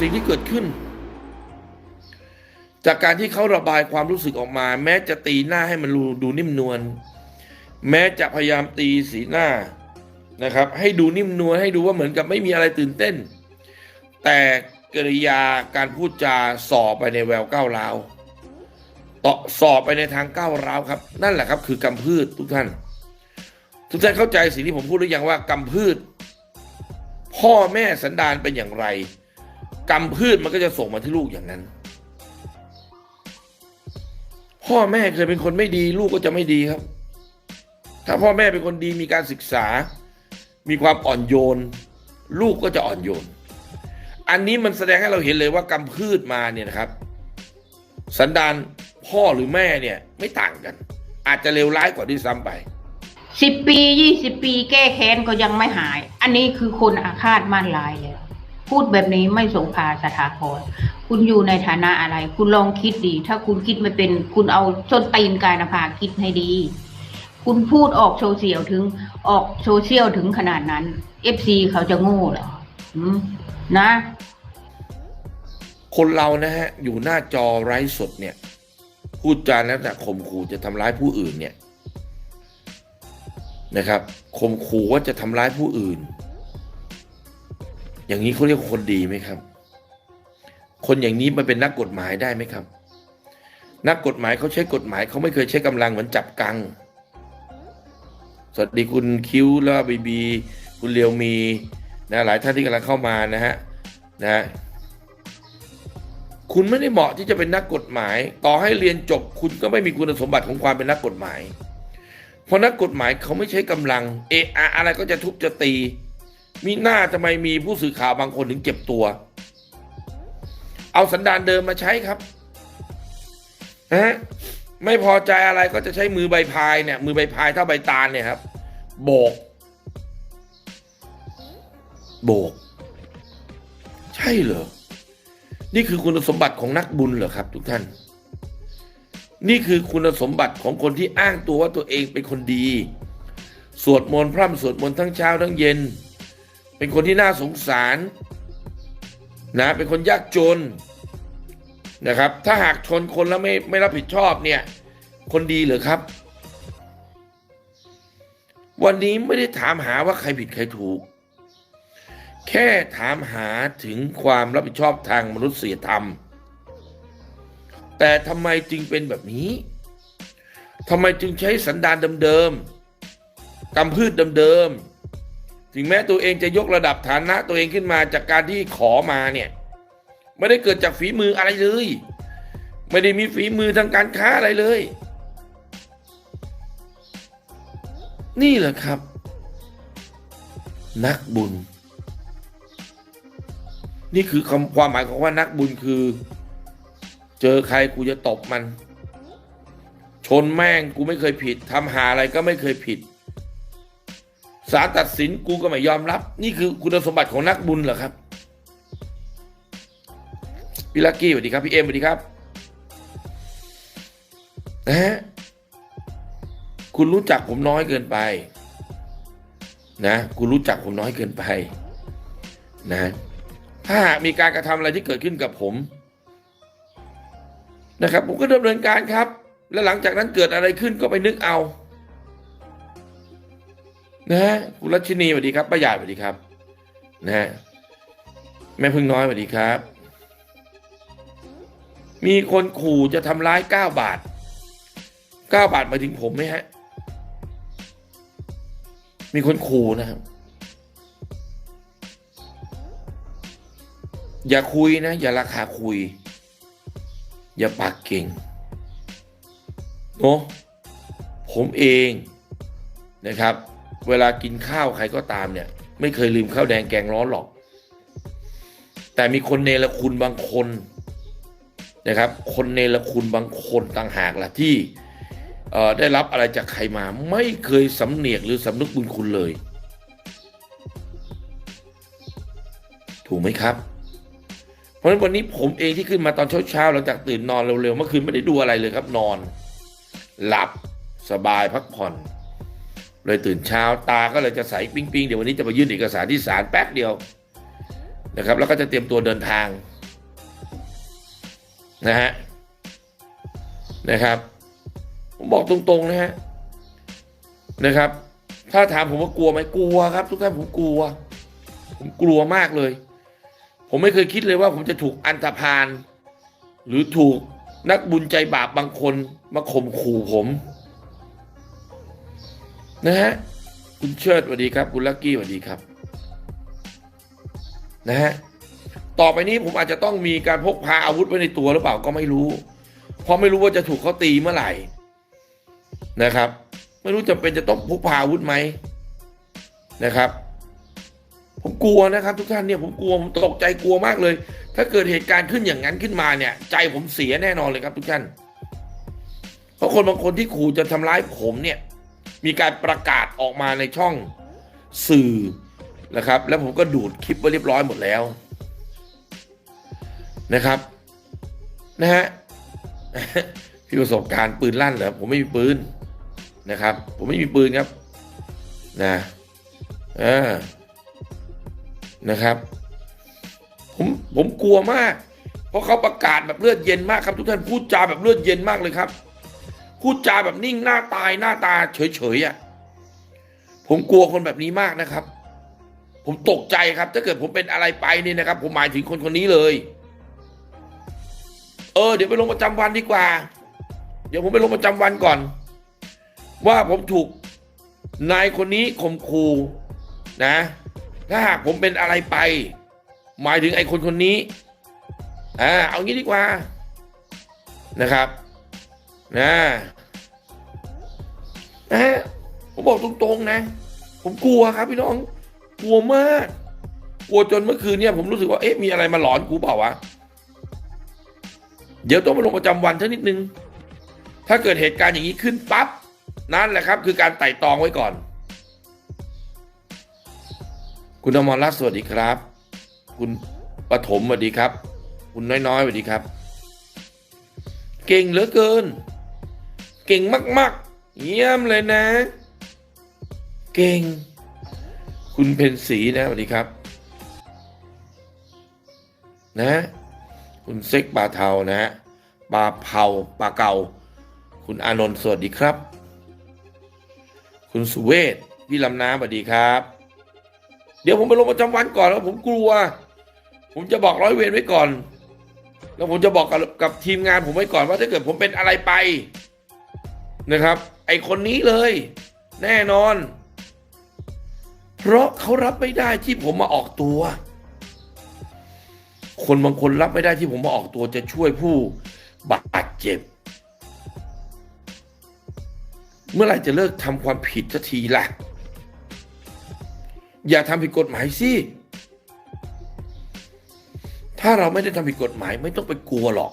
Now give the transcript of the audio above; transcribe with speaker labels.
Speaker 1: สิ่งที่เกิดขึ้น จากการที่เขาระบายความรู้สึกออกมา แม้จะตีหน้าให้มันดูดูนิ่มนวลแม้จะพยายามตีสีหน้านะครับ ให้ดูนิ่มนวลให้ดูว่าเหมือนกับไม่มีอะไรตื่นเต้น แต่กริยาการพูดจาส่อไปในแววก้าวร้าวต่อส่อไปในทางก้าวร้าวครับ นั่นแหละครับ คือกำพืชทุกท่าน ทุกท่านเข้าใจสิ่งที่ผมพูดหรือยังว่ากำพืช พ่อแม่สันดานเป็นอย่างไร กำพืชมันก็จะส่งมาที่ลูกอย่างนั้น พ่อแม่เคยเป็นคนไม่ดีลูกก็จะไม่ดีครับ ถ้าพ่อแม่เป็นคนดีมีการศึกษา มีความอ่อนโยน ลูกก็จะอ่อนโยน อันนี้มันแสดงให้เราเห็นเลยว่ากำพืชมาเนี่ยนะครับ สันดานพ่อหรือแม่เนี่ยไม่ต่างกัน อาจจะเลวร้ายกว่าที่ซ้ำไป
Speaker 2: สิบปียี่สิบปีแก้แค้นก็ยังไม่หาย อันนี้คือคนอาฆาตมั่นลายแล้ว พูดแบบนี้ไม่สงภาสถาพรคุณอยู่ในฐานะอะไร คุณลองคิดดี ถ้าคุณคิดไม่เป็น คุณเอาส้นตีนกายนภาคิดให้ดี คุณพูดออกโซเชียลถึงออกโซเชียลถึงขนาดนั้นเอฟซีเขาจะโง่เหรอนะ
Speaker 1: คนเรานะฮะ อยู่หน้าจอไร้สดเนี่ย พูดจาแล้วแต่ข่มขู่จะทำร้ายผู้อื่นเนี่ยนะครับข่มขู่ว่าจะทำร้ายผู้อื่น อย่างนี้เขาเรียกคนดีไหมครับ คนอย่างนี้มันเป็นนักกฎหมายได้ไหมครับ นักกฎหมายเขาใช้กฎหมายเขาไม่เคยใช้กำลังเหมือนจับกัง สวัสดีคุณคิวแล้วบีบี คุณเลียวมีนะหลายท่านที่กำลังเข้ามานะฮะนะคุณไม่ได้เหมาะที่จะเป็นนักกฎหมาย ต่อให้เรียนจบคุณก็ไม่มีคุณสมบัติของความเป็นนักกฎหมาย เพราะนักกฎหมายเขาไม่ใช้กำลังเออะอะไรก็จะทุบจะตี มีหน้าทำไมมีผู้สื่อข่าวบางคนถึงเจ็บตัว เอาสันดานเดิมมาใช้ครับนะฮะไม่พอใจอะไรก็จะใช้มือใบพายเนี่ย มือใบพายเท่าใบตาลเนี่ยครับ โบก โบก ใช่เหรอ นี่คือคุณสมบัติของนักบุญเหรอครับ ทุกท่าน นี่คือคุณสมบัติของคนที่อ้างตัวว่าตัวเองเป็นคนดี สวดมนต์พร่ำสวดมนต์ทั้งเช้าทั้งเย็น เป็นคนที่น่าสงสารนะเป็นคนยากจนนะครับ ถ้าหากชนคนแล้วไม่ไม่รับผิดชอบเนี่ย คนดีเหรอครับ วันนี้ไม่ได้ถามหาว่าใครผิดใครถูก แค่ถามหาถึงความรับผิดชอบทางมนุษยธรรม แต่ทำไมจึงเป็นแบบนี้ทำไมจึงใช้สันดานเดิมๆกำพืชเดิมๆ ถึงแม้ตัวเองจะยกระดับฐานะตัวเองขึ้นมาจากการที่ขอมาเนี่ย ไม่ได้เกิดจากฝีมืออะไรเลย ไม่ได้มีฝีมือทางการค้าอะไรเลย นี่แหละครับ นักบุญ นี่คือคำความหมายของว่านักบุญคือ เจอใครกูจะตบมัน ชนแม่งกูไม่เคยผิดทำหาอะไรก็ไม่เคยผิด ศาลตัดสินกูก็ไม่ยอมรับ นี่คือคุณสมบัติของนักบุญเหรอครับพี่ลักกี้สวัสดีครับพี่เอ็มสวัสดีครับนะฮะคุณรู้จักผมน้อยเกินไป นะคุณรู้จักผมน้อยเกินไป นะ ถ้าหากมีการกระทำอะไรที่เกิดขึ้นกับผม นะครับ ผมก็ดำเนินการครับ และหลังจากนั้นเกิดอะไรขึ้นก็ไปนึกเอา นะฮะคุณรัชนีสวัสดีครับป้าใหญ่สวัสดีครับนะฮะแม่พึ่งน้อยสวัสดีครับ มีคนขู่จะทำร้ายเก้าบาทเก้าบาทหมายถึงผมไหมฮะ มีคนขู่นะครับ อย่าคุยนะ อย่าราคาคุย อย่าปากเก่งเนาะผมเองนะครับ เวลากินข้าวใครก็ตามเนี่ย ไม่เคยลืมข้าวแดงแกงร้อนหรอก แต่มีคนเนรคุณบางคนนะครับ คนเนรคุณบางคนต่างหากล่ะที่ได้รับอะไรจากใครมา ไม่เคยสำเนียกหรือสำนึกบุญคุณเลย ถูกไหมครับ เพราะฉะนั้นวันนี้ผมเองที่ขึ้นมาตอนเช้าๆหลังจากตื่นนอนเร็วๆเมื่อคืนไม่ได้ดูอะไรเลยครับนอน หลับสบายพักผ่อน เลยตื่นเช้าตาก็เลยจะใสปิ้งๆเดี๋ยววันนี้จะไปยื่นเอกสารที่ศาลแป๊บเดียวนะครับ แล้วก็จะเตรียมตัวเดินทางนะฮะนะครับ ผมบอกตรงๆนะฮะนะครับ ถ้าถามผมว่ากลัวไหมกลัวครับ ทุกท่านผมกลัว ผมกลัวมากเลย ผมไม่เคยคิดเลยว่าผมจะถูกอันธพาลหรือถูกนักบุญใจบาปบางคนมาข่มขู่ผม นะฮะคุณเชิดสวัสดีครับ คุณลักกี้สวัสดีครับ นะฮะต่อไปนี้ผมอาจจะต้องมีการพกพาอาวุธไว้ในตัวหรือเปล่าก็ไม่รู้ เพราะไม่รู้ว่าจะถูกเขาตีเมื่อไหร่นะครับ ไม่รู้จะเป็นจะต้องพกพาอาวุธไหมนะครับ ผมกลัวนะครับ ทุกท่านเนี่ยผมกลัวผมตกใจกลัวมากเลย ถ้าเกิดเหตุการณ์ขึ้นอย่างนั้นขึ้นมาเนี่ย ใจผมเสียแน่นอนเลยครับ ทุกท่าน เพราะคนบางคนที่ขู่จะทำร้ายผมเนี่ย มีการประกาศออกมาในช่องสื่อนะครับ แล้วผมก็ดูดคลิปไว้เรียบร้อยหมดแล้วนะครับนะฮะพี่ประสบการณ์ปืนลั่นเหรอผมไม่มีปืนนะครับ ผมไม่มีปืนครับนะอ่านะครับ ผมผมกลัวมาก เพราะเขาประกาศแบบเลือดเย็นมากครับ ทุกท่านพูดจาแบบเลือดเย็นมากเลยครับ พูดจาแบบนิ่งหน้าตายหน้าตาเฉยๆอะผมกลัวคนแบบนี้มากนะครับ ผมตกใจครับ ถ้าเกิดผมเป็นอะไรไปนี่นะครับ ผมหมายถึงคนคนนี้เลย เออ เดี๋ยวไปลงประจำวันดีกว่า เดี๋ยวผมไปลงประจำวันก่อน ว่าผมถูกนายคนนี้ข่มขู่นะ ถ้าหากผมเป็นอะไรไป หมายถึงไอ้คนคนนี้อ่าเอางี้ดีกว่านะครับ นะนะฮะผมบอกตรงๆนะ ผมกลัวครับพี่น้อง กลัวมาก กลัวจนเมื่อคืนเนี่ยผมรู้สึกว่าเอ๊ะมีอะไรมาหลอนกูเปล่าวะเดี๋ยวต้องมาลงประจำวันสักนิดนึง ถ้าเกิดเหตุการณ์อย่างนี้ขึ้นปั๊บนั่นแหละครับ คือการไต่ตองไว้ก่อน คุณอมรรัตน์สวัสดีครับ คุณปฐมสวัสดีครับ คุณน้อยๆสวัสดีครับ เก่งเหลือเกิน เก่งมาก ๆ เยี่ยมเลยนะ เก่ง คุณเพนสีนะสวัสดีครับ นะ คุณเซ็กปลาเทานะฮะปลาเผาปลาเก่า คุณอานนท์สวัสดีครับ คุณสุเวศพี่ลำน้ำสวัสดีครับ เดี๋ยวผมไปลงประจำวันก่อนแล้วผมกลัว ผมจะบอกร้อยเวรไว้ก่อน แล้วผมจะบอกกับกับทีมงานผมไว้ก่อนว่าถ้าเกิดผมเป็นอะไรไป นะครับ ไอคนนี้เลย แน่นอน เพราะเขารับไม่ได้ที่ผมมาออกตัว คนบางคนรับไม่ได้ที่ผมมาออกตัวจะช่วยผู้บาดเจ็บ เมื่อไหร่จะเลิกทำความผิดสักทีล่ะ อย่าทำผิดกฎหมายสิถ้าเราไม่ได้ทำผิดกฎหมายไม่ต้องไปกลัวหรอก